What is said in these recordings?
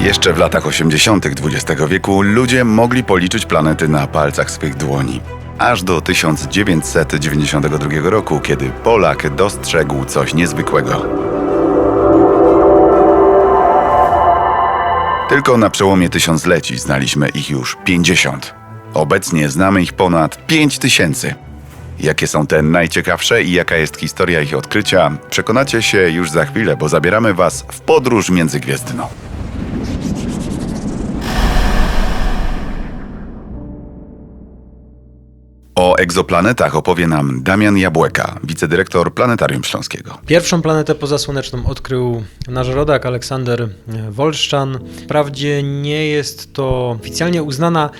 Jeszcze w latach 80. XX wieku ludzie mogli policzyć planety na palcach swych dłoni. Aż do 1992 roku, kiedy Polak dostrzegł coś niezwykłego. Tylko na przełomie tysiącleci znaliśmy ich już 50. Obecnie znamy ich ponad 5000. Jakie są te najciekawsze i jaka jest historia ich odkrycia, przekonacie się już za chwilę, bo zabieramy Was w podróż międzygwiezdną. Egzoplanetach opowie nam Damian Jabłeka, wicedyrektor Planetarium Śląskiego. Pierwszą planetę pozasłoneczną odkrył nasz rodak Aleksander Wolszczan. Wprawdzie nie jest to oficjalnie uznana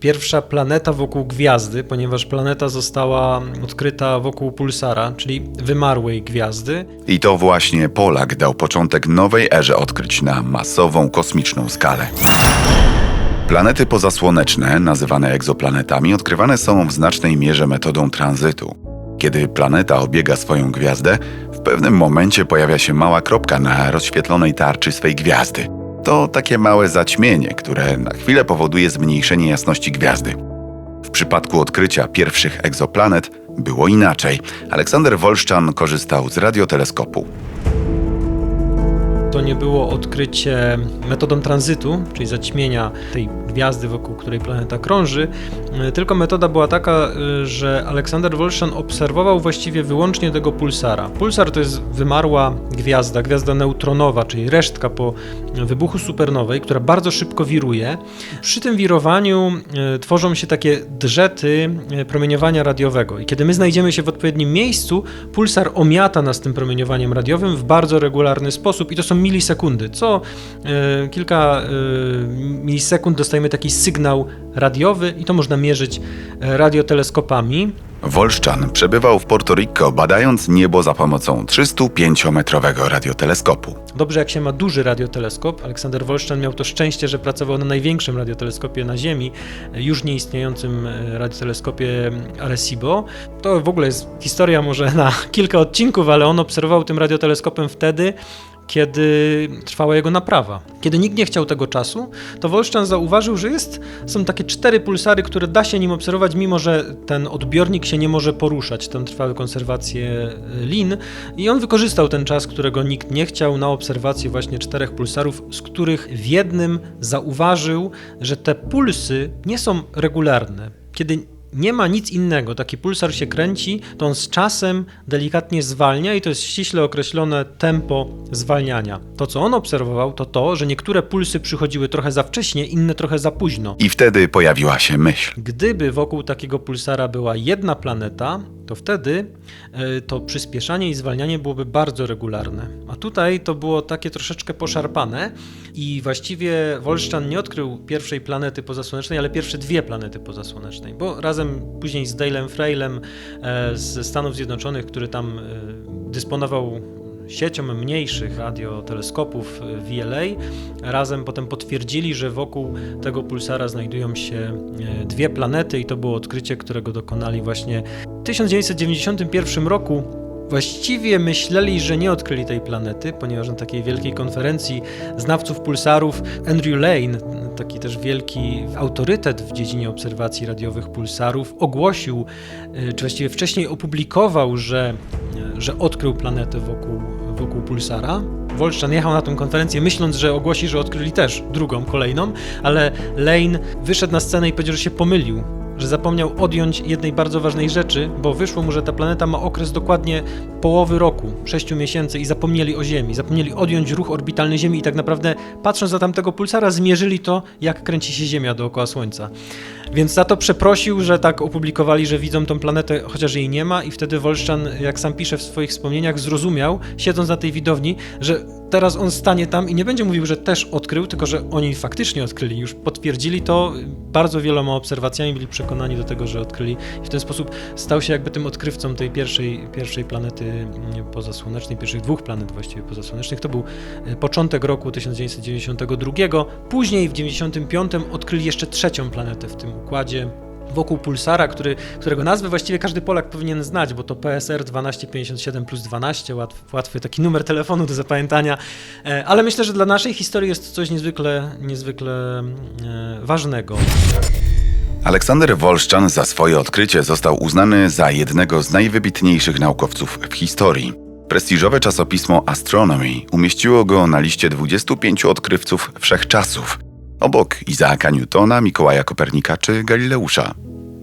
pierwsza planeta wokół gwiazdy, ponieważ planeta została odkryta wokół pulsara, czyli wymarłej gwiazdy. I to właśnie Polak dał początek nowej erze odkryć na masową kosmiczną skalę. Planety pozasłoneczne, nazywane egzoplanetami, odkrywane są w znacznej mierze metodą tranzytu. Kiedy planeta obiega swoją gwiazdę, w pewnym momencie pojawia się mała kropka na rozświetlonej tarczy swej gwiazdy. To takie małe zaćmienie, które na chwilę powoduje zmniejszenie jasności gwiazdy. W przypadku odkrycia pierwszych egzoplanet było inaczej. Aleksander Wolszczan korzystał z radioteleskopu. To nie było odkrycie metodą tranzytu, czyli zaćmienia tej gwiazdy, wokół której planeta krąży, y, tylko metoda była taka, y, że Aleksander Wolszczan obserwował właściwie wyłącznie tego pulsara. Pulsar to jest wymarła gwiazda, gwiazda neutronowa, czyli resztka po wybuchu supernowej, która bardzo szybko wiruje. Przy tym wirowaniu y, tworzą się takie drzety promieniowania radiowego i kiedy my znajdziemy się w odpowiednim miejscu, pulsar omiata nas tym promieniowaniem radiowym w bardzo regularny sposób i to są milisekundy. Co e, kilka e, milisekund dostajemy taki sygnał radiowy i to można mierzyć e, radioteleskopami. Wolszczan przebywał w Porto Rico, badając niebo za pomocą 305-metrowego radioteleskopu. Dobrze, jak się ma duży radioteleskop. Aleksander Wolszczan miał to szczęście, że pracował na największym radioteleskopie na Ziemi, już nieistniejącym radioteleskopie Arecibo. To w ogóle jest historia może na kilka odcinków, ale on obserwował tym radioteleskopem wtedy, kiedy trwała jego naprawa. Kiedy nikt nie chciał tego czasu, to Wolszczan zauważył, że jest, są takie cztery pulsary, które da się nim obserwować, mimo że ten odbiornik się nie może poruszać. Tam trwały konserwacje e, lin i on wykorzystał ten czas, którego nikt nie chciał, na obserwację właśnie czterech pulsarów, z których w jednym zauważył, że te pulsy nie są regularne. Kiedy nie ma nic innego, taki pulsar się kręci, to on z czasem delikatnie zwalnia i to jest ściśle określone tempo zwalniania. To, co on obserwował, to to, że niektóre pulsy przychodziły trochę za wcześnie, inne trochę za późno. I wtedy pojawiła się myśl. Gdyby wokół takiego pulsara była jedna planeta, to wtedy e, to przyspieszanie i zwalnianie byłoby bardzo regularne. A tutaj to było takie troszeczkę poszarpane i właściwie Wolszczan nie odkrył pierwszej planety pozasłonecznej, ale pierwsze dwie planety pozasłonecznej, bo razem później z Dalem Freylem e, ze Stanów Zjednoczonych, który tam e, dysponował siecią mniejszych radioteleskopów VLA. Razem potem potwierdzili, że wokół tego pulsara znajdują się dwie planety i to było odkrycie, którego dokonali właśnie 1991 roku właściwie myśleli, że nie odkryli tej planety, ponieważ na takiej wielkiej konferencji znawców pulsarów Andrew Lane, taki też wielki autorytet w dziedzinie obserwacji radiowych pulsarów, ogłosił, e, czy właściwie wcześniej opublikował, że, e, że odkrył planetę wokół, wokół pulsara. Wolszczan jechał na tę konferencję myśląc, że ogłosi, że odkryli też drugą, kolejną, ale Lane wyszedł na scenę i powiedział, że się pomylił, że zapomniał odjąć jednej bardzo ważnej rzeczy, bo wyszło mu, że ta planeta ma okres dokładnie połowy roku, 6 miesięcy i zapomnieli o Ziemi, zapomnieli odjąć ruch orbitalny Ziemi i tak naprawdę patrząc za tamtego pulsara zmierzyli to, jak kręci się Ziemia dookoła Słońca. Więc za to przeprosił, że tak opublikowali, że widzą tą planetę, chociaż jej nie ma i wtedy Wolszczan, jak sam pisze w swoich wspomnieniach, zrozumiał, siedząc na tej widowni, że teraz on stanie tam i nie będzie mówił, że też odkrył, tylko że oni faktycznie odkryli, już potwierdzili to bardzo wieloma obserwacjami, byli przekonani do tego, że odkryli i w ten sposób stał się jakby tym odkrywcą tej pierwszej, pierwszej planety mm, pozasłonecznej, pierwszych dwóch planet właściwie pozasłonecznych. To był e, początek roku 1992. Później w 1995 odkryli jeszcze trzecią planetę w tym układzie wokół pulsara, który, którego nazwę właściwie każdy Polak powinien znać, bo to PSR 1257 plus 12, łatwy, łatwy taki numer telefonu do zapamiętania, E, ale myślę, że dla naszej historii jest to coś niezwykle, niezwykle e, ważnego. Aleksander Wolszczan za swoje odkrycie został uznany za jednego z najwybitniejszych naukowców w historii. Prestiżowe czasopismo Astronomy umieściło go na liście 25 odkrywców wszechczasów, obok Izaaka Newtona, Mikołaja Kopernika czy Galileusza.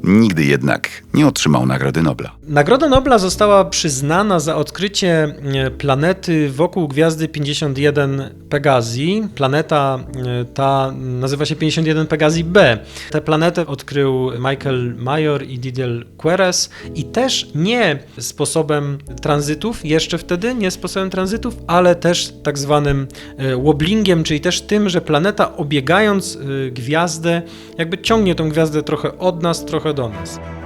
Nigdy jednak nie otrzymał Nagrody Nobla. Nagroda Nobla została przyznana za odkrycie e, planety wokół gwiazdy 51 Pegasi. Planeta e, ta nazywa się 51 Pegasi B. Tę planetę odkrył Michael Major i Didier Queres i też nie sposobem tranzytów, jeszcze wtedy nie sposobem tranzytów, ale też tak zwanym e, wobblingiem, czyli też tym, że planeta obiegając gwiazdę, jakby ciągnie tą gwiazdę trochę od nas, trochę do nas. –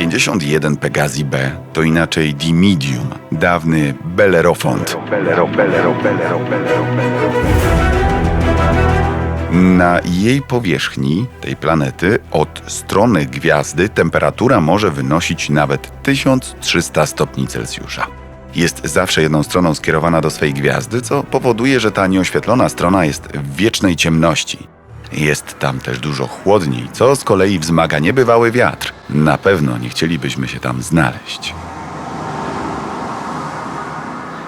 51 Pegasi B to inaczej Dimidium, dawny Bellerofont. Na jej powierzchni, tej planety, od strony gwiazdy temperatura może wynosić nawet 1300 stopni Celsjusza. Jest zawsze jedną stroną skierowana do swej gwiazdy, co powoduje, że ta nieoświetlona strona jest w wiecznej ciemności. Jest tam też dużo chłodniej, co z kolei wzmaga niebywały wiatr. Na pewno nie chcielibyśmy się tam znaleźć.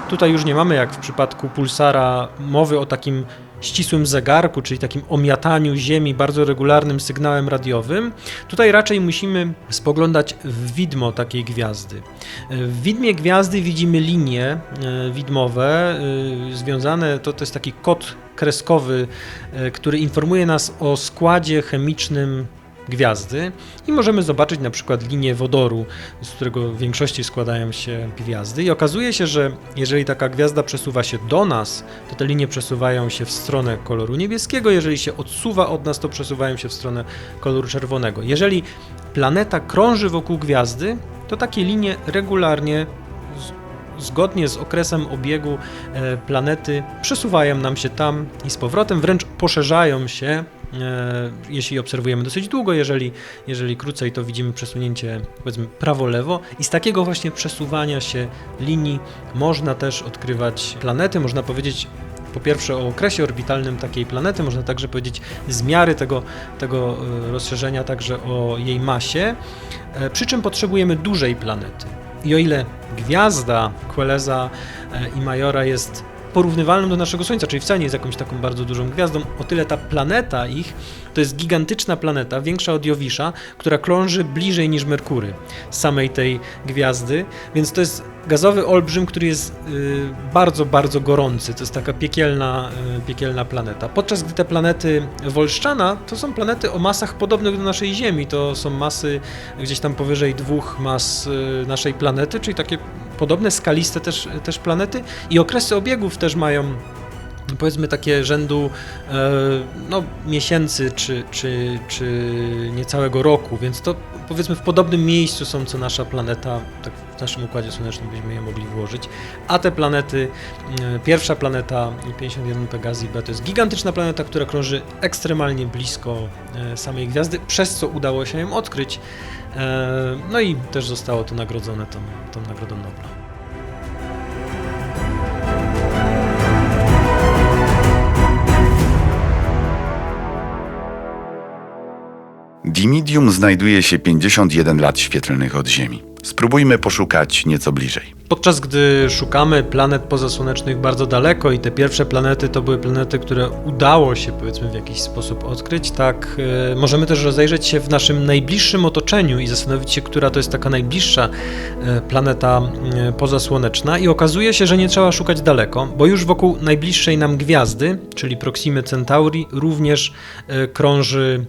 Tutaj już nie mamy, jak w przypadku pulsara, mowy o takim ścisłym zegarku, czyli takim omiataniu Ziemi bardzo regularnym sygnałem radiowym. Tutaj raczej musimy spoglądać w widmo takiej gwiazdy. W widmie gwiazdy widzimy linie e, widmowe e, związane, to, to jest taki kod kreskowy, e, który informuje nas o składzie chemicznym gwiazdy i możemy zobaczyć na przykład linię wodoru, z którego w większości składają się gwiazdy i okazuje się, że jeżeli taka gwiazda przesuwa się do nas, to te linie przesuwają się w stronę koloru niebieskiego, jeżeli się odsuwa od nas, to przesuwają się w stronę koloru czerwonego. Jeżeli planeta krąży wokół gwiazdy, to takie linie regularnie zgodnie z okresem obiegu e, planety przesuwają nam się tam i z powrotem, wręcz poszerzają się jeśli obserwujemy dosyć długo, jeżeli, jeżeli krócej, to widzimy przesunięcie powiedzmy prawo-lewo. I z takiego właśnie przesuwania się linii można też odkrywać planety, można powiedzieć po pierwsze o okresie orbitalnym takiej planety, można także powiedzieć z miary tego, tego e, rozszerzenia, także o jej masie, e, przy czym potrzebujemy dużej planety. I o ile gwiazda Queleza i Majora jest porównywalną do naszego Słońca, czyli wcale nie jest jakąś taką bardzo dużą gwiazdą, o tyle ta planeta ich to jest gigantyczna planeta, większa od Jowisza, która krąży bliżej niż Merkury samej tej gwiazdy, więc to jest gazowy olbrzym, który jest y, bardzo, bardzo gorący. To jest taka piekielna, y, piekielna planeta. Podczas gdy te planety Wolszczana to są planety o masach podobnych do naszej Ziemi. To są masy gdzieś tam powyżej dwóch mas y, naszej planety, czyli takie podobne, skaliste też, też planety i okresy obiegów też mają powiedzmy takie rzędu e, no, miesięcy czy, czy, czy niecałego roku, więc to powiedzmy w podobnym miejscu są co nasza planeta, tak w naszym Układzie Słonecznym byśmy je mogli włożyć, a te planety, e, pierwsza planeta 51 Pegasi B to jest gigantyczna planeta, która krąży ekstremalnie blisko e, samej gwiazdy, przez co udało się ją odkryć, no i też zostało to nagrodzone tą, tą Nagrodą Nobla. Dimidium znajduje się 51 lat świetlnych od Ziemi. Spróbujmy poszukać nieco bliżej. Podczas gdy szukamy planet pozasłonecznych bardzo daleko i te pierwsze planety to były planety, które udało się powiedzmy w jakiś sposób odkryć, tak e, możemy też rozejrzeć się w naszym najbliższym otoczeniu i zastanowić się, która to jest taka najbliższa e, planeta e, pozasłoneczna i okazuje się, że nie trzeba szukać daleko, bo już wokół najbliższej nam gwiazdy, czyli Proximy Centauri, również e, krąży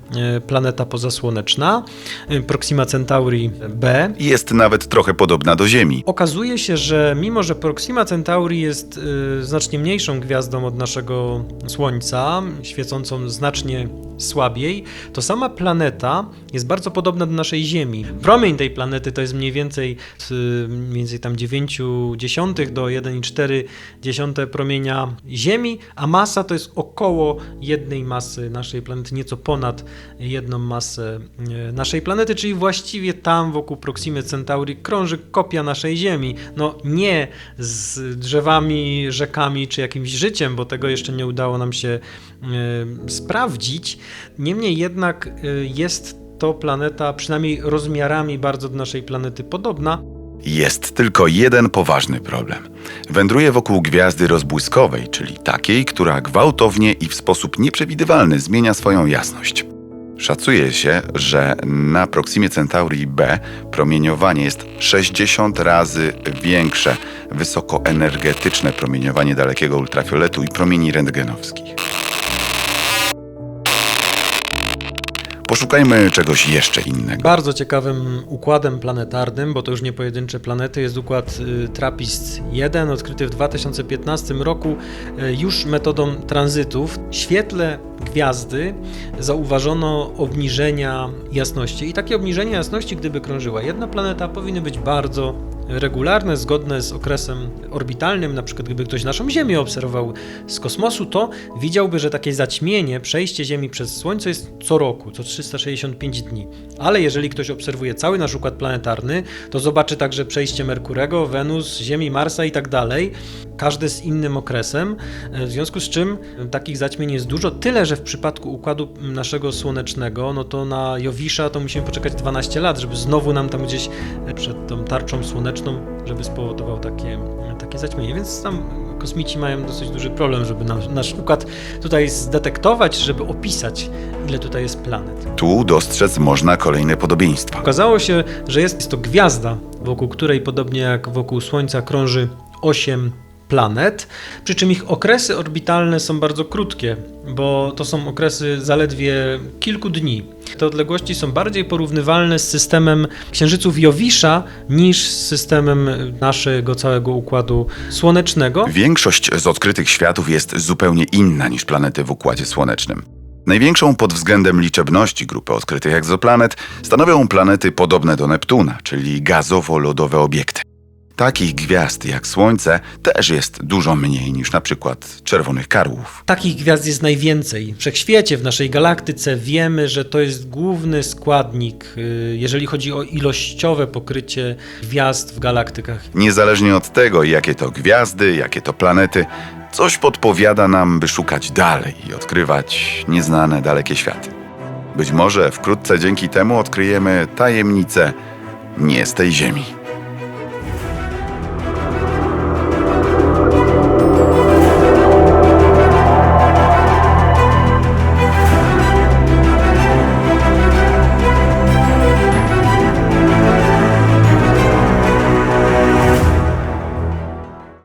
planeta pozasłoneczna, e, Proxima Centauri B. Jest nawet trochę podobna do Ziemi. Okazuje się, że mimo, że Proxima Centauri jest y, znacznie mniejszą gwiazdą od naszego Słońca, świecącą znacznie słabiej, to sama planeta jest bardzo podobna do naszej Ziemi. Promień tej planety to jest mniej więcej, y, mniej więcej tam 9 dziesiątych do 1,4 promienia Ziemi, a masa to jest około około jednej masy naszej planety, nieco ponad jedną masę e, naszej planety, czyli właściwie tam wokół Proximy Centauri krąży kopia naszej Ziemi. No nie z drzewami, rzekami czy jakimś życiem, bo tego jeszcze nie udało nam się e, sprawdzić. Niemniej jednak e, jest to planeta przynajmniej rozmiarami bardzo do naszej planety podobna. Jest tylko jeden poważny problem. Wędruje wokół gwiazdy rozbłyskowej, czyli takiej, która gwałtownie i w sposób nieprzewidywalny zmienia swoją jasność. Szacuje się, że na Proximie Centauri B promieniowanie jest 60 razy większe, wysokoenergetyczne promieniowanie dalekiego ultrafioletu i promieni rentgenowskich. Poszukajmy czegoś jeszcze innego. Bardzo ciekawym układem planetarnym, bo to już nie pojedyncze planety, jest układ y, TRAPPIST-1, odkryty w 2015 roku y, już metodą tranzytów. W świetle gwiazdy zauważono obniżenia jasności i takie obniżenia jasności, gdyby krążyła jedna planeta, powinny być bardzo regularne, zgodne z okresem orbitalnym, na przykład gdyby ktoś naszą Ziemię obserwował z kosmosu, to widziałby, że takie zaćmienie, przejście Ziemi przez Słońce jest co roku, co 365 dni. Ale jeżeli ktoś obserwuje cały nasz układ planetarny, to zobaczy także przejście Merkurego, Wenus, Ziemi, Marsa i tak dalej, każdy z innym okresem, w związku z czym takich zaćmień jest dużo, tyle, że w przypadku układu naszego słonecznego, no to na Jowisza to musimy poczekać 12 lat, żeby znowu nam tam gdzieś przed tą tarczą słoneczną, żeby spowodował takie, takie zaćmienie. Więc tam kosmici mają dosyć duży problem, żeby nasz, nasz układ tutaj zdetektować, żeby opisać, ile tutaj jest planet. Tu dostrzec można kolejne podobieństwa. Okazało się, że jest to gwiazda, wokół której podobnie jak wokół Słońca krąży 8 planet, przy czym ich okresy orbitalne są bardzo krótkie, bo to są okresy zaledwie kilku dni. Te odległości są bardziej porównywalne z systemem księżyców Jowisza niż z systemem naszego całego układu słonecznego. Większość z odkrytych światów jest zupełnie inna niż planety w Układzie Słonecznym. Największą pod względem liczebności grupę odkrytych egzoplanet stanowią planety podobne do Neptuna, czyli gazowo-lodowe obiekty. Takich gwiazd jak Słońce też jest dużo mniej niż na przykład czerwonych karłów. Takich gwiazd jest najwięcej. W wszechświecie, w naszej galaktyce wiemy, że to jest główny składnik, y, jeżeli chodzi o ilościowe pokrycie gwiazd w galaktykach. Niezależnie od tego, jakie to gwiazdy, jakie to planety, coś podpowiada nam, by szukać dalej i odkrywać nieznane dalekie światy. Być może wkrótce dzięki temu odkryjemy tajemnice nie z tej Ziemi.